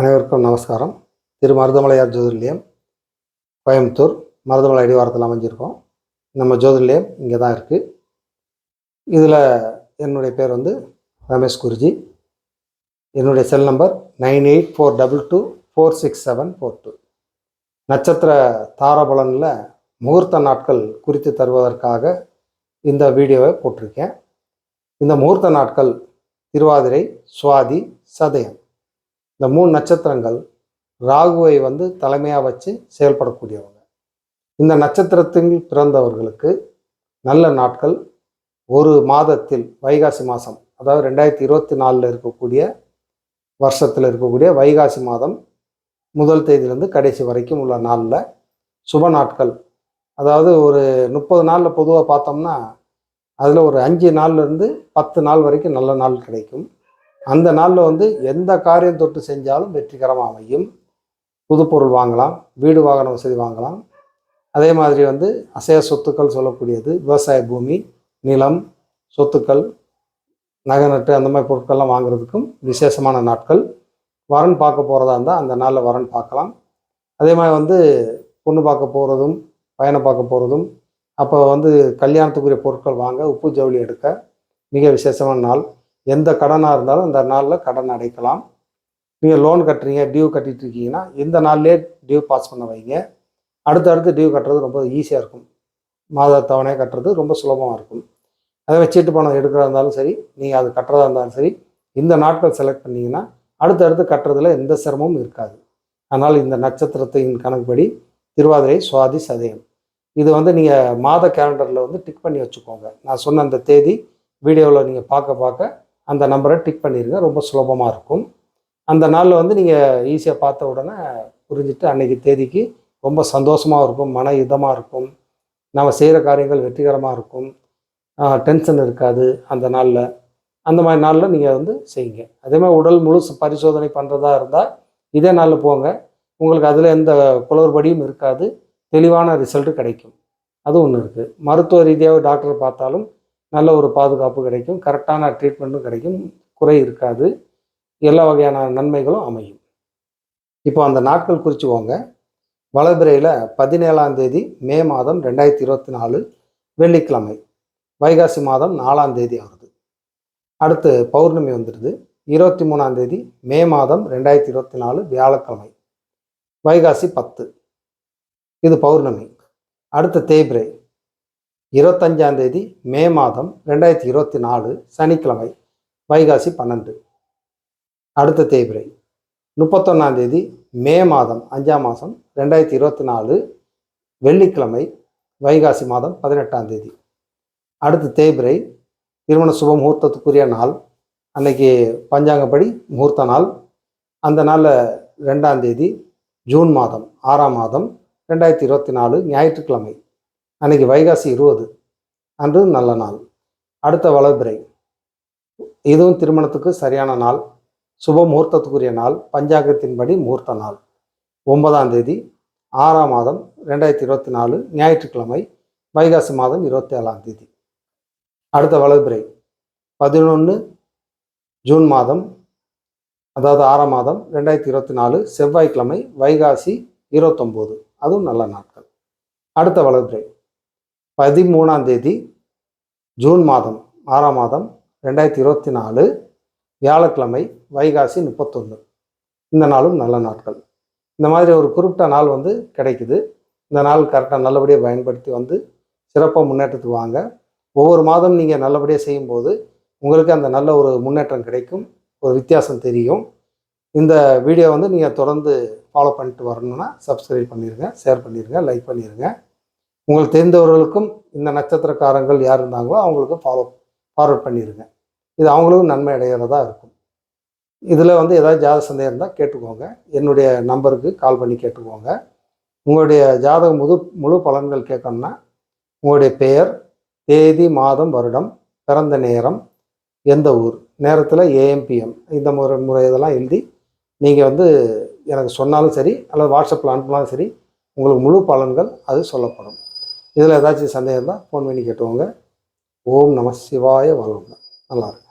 அனைவருக்கும் நமஸ்காரம். திரு மருதமலையார் ஜோதிர்லயம் கோயம்புத்தூர். மருதமலை அடிவாரத்தில் அமைஞ்சிருக்கோம். நம்ம ஜோதிர்லயம் இங்கே தான் இருக்குது இதில் என்னுடைய பேர் வந்து ரமேஷ் குருஜி. என்னுடைய cell number nine eight four double two four six seven four two. நட்சத்திர தாரபலனில் முகூர்த்த நாட்கள் குறித்து தருவதற்காக இந்த வீடியோவை போட்டிருக்கேன். இந்த முகூர்த்த நாட்கள் திருவாதிரை சுவாதி சதயம். இந்த மூணு நட்சத்திரங்கள் ராகுவை வந்து தலைமையாக வச்சு செயல்படக்கூடியவங்க. இந்த நட்சத்திரத்தில் பிறந்தவர்களுக்கு நல்ல நாட்கள். ஒரு மாதத்தில் வைகாசி மாதம் அதாவது ரெண்டாயிரத்தி இருபத்தி நாலில் இருக்கக்கூடிய வருஷத்தில் இருக்கக்கூடிய வைகாசி மாதம் முதல் தேதியிலேருந்து கடைசி வரைக்கும் உள்ள நாளில் சுப நாட்கள். அதாவது ஒரு முப்பது நாளில் பொதுவாக பார்த்தோம்னா அதில் ஒரு அஞ்சு நாள்லேருந்து பத்து நாள் வரைக்கும் நல்ல நாள் கிடைக்கும். அந்த நாளில் வந்து எந்த காரியம் தொட்டு செஞ்சாலும் வெற்றிகரமாக அமையும். புதுப்பொருள் வாங்கலாம் வீடு வாகன வசதி வாங்கலாம். அதே மாதிரி வந்து அசைய சொத்துக்கள் சொல்லக்கூடியது விவசாய பூமி நிலம் சொத்துக்கள் நகை நட்டு அந்த மாதிரி பொருட்கள்லாம் வாங்குறதுக்கும் விசேஷமான நாட்கள். வரன் பார்க்க போகிறதா இருந்தால் அந்த நாளில் வரன் பார்க்கலாம். அதே மாதிரி வந்து பொண்ணு பார்க்க போகிறதும் பயணம் பார்க்க போகிறதும் அப்போ வந்து கல்யாணத்துக்குரிய பொருட்கள் வாங்க உப்பு ஜவுளி எடுக்க மிக விசேஷமான நாள். எந்த கடனாக இருந்தாலும் இந்த நாளில் கடன் அடைக்கலாம். நீங்கள் லோன் கட்டுறீங்க டியூ கட்டிட்டு இருக்கீங்கன்னா இந்த நாள்லேயே டியூ பாஸ் பண்ண வைங்க. அடுத்தடுத்து டியூ கட்டுறது ரொம்ப ஈஸியாக இருக்கும். மாத தவணையாக கட்டுறது ரொம்ப சுலபமாக இருக்கும். அதே மாதிரி சீட்டு பணம் எடுக்கிறதா இருந்தாலும் சரி நீங்கள் அது கட்டுறதா இருந்தாலும் சரி இந்த நாட்கள் செலக்ட் பண்ணிங்கன்னா அடுத்தடுத்து கட்டுறதுல எந்த சிரமமும் இருக்காது. அதனால் இந்த நட்சத்திரத்தின் கணக்குப்படி திருவாதிரை சுவாதி சதயம். இது வந்து நீங்கள் மாத கேலண்டரில் வந்து டிக் பண்ணி வச்சுக்கோங்க. நான் சொன்ன அந்த தேதி வீடியோவில் நீங்கள் பார்க்க பார்க்க அந்த நம்பரை டிக் பண்ணிடுங்க ரொம்ப சுலபமாக இருக்கும். அந்த நாளில் வந்து நீங்கள் ஈஸியாக பார்த்த உடனே புரிஞ்சுட்டு அன்னைக்கு தேதிக்கு ரொம்ப சந்தோஷமாக இருக்கும். மன இதமாக இருக்கும். நம்ம செய்கிற காரியங்கள் வெற்றிகரமாக இருக்கும். டென்ஷன் இருக்காது அந்த நாளில். அந்த மாதிரி நாளில் நீங்கள் வந்து செய்யுங்க. அதே மாதிரி உடல் முழு பரிசோதனை பண்ணுறதா இருந்தால் இதே நாளில் போங்க. உங்களுக்கு அதில் எந்த குளறுபடியும் இருக்காது. தெளிவான ரிசல்ட்டு கிடைக்கும். அது ஒன்று இருக்குது மருத்துவ ரீதியாக டாக்டர் பார்த்தாலும் நல்ல ஒரு பாதுகாப்பு கிடைக்கும். கரெக்டான ட்ரீட்மெண்ட்டும் கிடைக்கும். குறை இருக்காது. எல்லா வகையான நன்மைகளும் அமையும். இப்போ அந்த நாட்கள் குறிச்சுக்கோங்க வளபிரையில் பதினேழாம் தேதி மே மாதம் ரெண்டாயிரத்தி இருபத்தி நாலு வெள்ளிக்கிழமை. வைகாசி மாதம் நாலாம் தேதி ஆகுது. அடுத்து பௌர்ணமி வந்துடுது. இருபத்தி மூணாம் தேதி மே மாதம் ரெண்டாயிரத்தி இருபத்தி நாலு வியாழக்கிழமை. வைகாசி பத்து. இது பௌர்ணமி. அடுத்த தேய்பிரை. இருபத்தஞ்சாம் தேதி மே மாதம் ரெண்டாயிரத்தி இருபத்தி நாலு சனிக்கிழமை வைகாசி பன்னெண்டு. அடுத்த தேய்பிரை முப்பத்தொன்னாம் தேதி மே மாதம் அஞ்சாம் மாதம் ரெண்டாயிரத்தி இருபத்தி நாலு வெள்ளிக்கிழமை வைகாசி மாதம் பதினெட்டாம் தேதி. அடுத்து தேய்பிரை திருமண சுப முகூர்த்தத்துக்குரிய நாள் அன்னைக்கு பஞ்சாங்கப்படி முகூர்த்த நாள். அந்த நாளில் ரெண்டாம் தேதி ஜூன் மாதம் ஆறாம் மாதம் ரெண்டாயிரத்தி இருபத்தி நாலு ஞாயிற்றுக்கிழமை. அன்னைக்கு வைகாசி இருபது. அன்று நல்ல நாள். அடுத்த வளர்பிறை. இதுவும் திருமணத்துக்கு சரியான நாள். சுப முகூர்த்தத்துக்குரிய நாள். பஞ்சாங்கத்தின்படி முகூர்த்த நாள். ஒன்பதாம் தேதி ஆறாம் மாதம் ரெண்டாயிரத்தி இருபத்தி நாலு ஞாயிற்றுக்கிழமை வைகாசி மாதம் இருபத்தி ஏழாம் தேதி. அடுத்த வளர்பிறை. பதினொன்று ஜூன் மாதம் அதாவது ஆறாம் மாதம் ரெண்டாயிரத்தி இருபத்தி நாலு செவ்வாய்க்கிழமை வைகாசி இருபத்தொம்போது. அதுவும் நல்ல நாட்கள். அடுத்த வளர்பிறை. பதிமூணாம் தேதி ஜூன் மாதம் ஆறாம் மாதம் ரெண்டாயிரத்தி இருபத்தி நாலு வியாழக்கிழமை வைகாசி முப்பத்தொன்று இந்த நாளும் நல்ல நாட்கள். இந்த மாதிரி ஒரு குறிப்பிட்ட நாள் வந்து கிடைக்குது. இந்த நாள் கரெக்டாக நல்லபடியாக பயன்படுத்தி வந்து சிறப்பாக முன்னேற்றத்துக்கு வாங்க. ஒவ்வொரு மாதம் நீங்கள் நல்லபடியாக செய்யும்போது உங்களுக்கு அந்த நல்ல ஒரு முன்னேற்றம் கிடைக்கும். ஒரு வித்தியாசம் தெரியும். இந்த வீடியோ வந்து நீங்கள் தொடர்ந்து ஃபாலோ பண்ணிட்டு வரணும்னா சப்ஸ்கிரைப் பண்ணிடுங்க ஷேர் பண்ணிடுங்க லைக் பண்ணிடுங்க உங்களுக்கு தெரிந்தவர்களுக்கும் இந்த நட்சத்திரக்காரங்கள் யார் இருந்தாங்களோ அவங்களுக்கு ஃபாலோ ஃபார்வர்ட் பண்ணிடுங்க இது அவங்களுக்கும் நன்மை அடைகிறதா இருக்கும். இதில் வந்து ஏதாவது ஜாத சந்தேகம் இருந்தால் கேட்டுக்கோங்க. என்னுடைய நம்பருக்கு கால் பண்ணி கேட்டுக்கோங்க. உங்களுடைய ஜாதக முழு முழு பலன்கள் கேட்கணும்னா உங்களுடைய பெயர் தேதி மாதம் வருடம் பிறந்த நேரம் எந்த ஊர்? நேரத்தில் ஏஎம்பிஎம் இந்த முறை முறை இதெல்லாம் எழுதி நீங்கள் வந்து எனக்கு சொன்னாலும் சரி அல்லது வாட்ஸ்அப்பில் அனுப்பினாலும் சரி உங்களுக்கு முழு பலன்கள் அது சொல்லப்படும். இதில் ஏதாச்சும் சந்தேகம் இருந்தால் ஃபோன் பண்ணி கேட்டுவோங்க ஓம் நம சிவாய வாழ்வுங்க நல்லாயிருக்கும்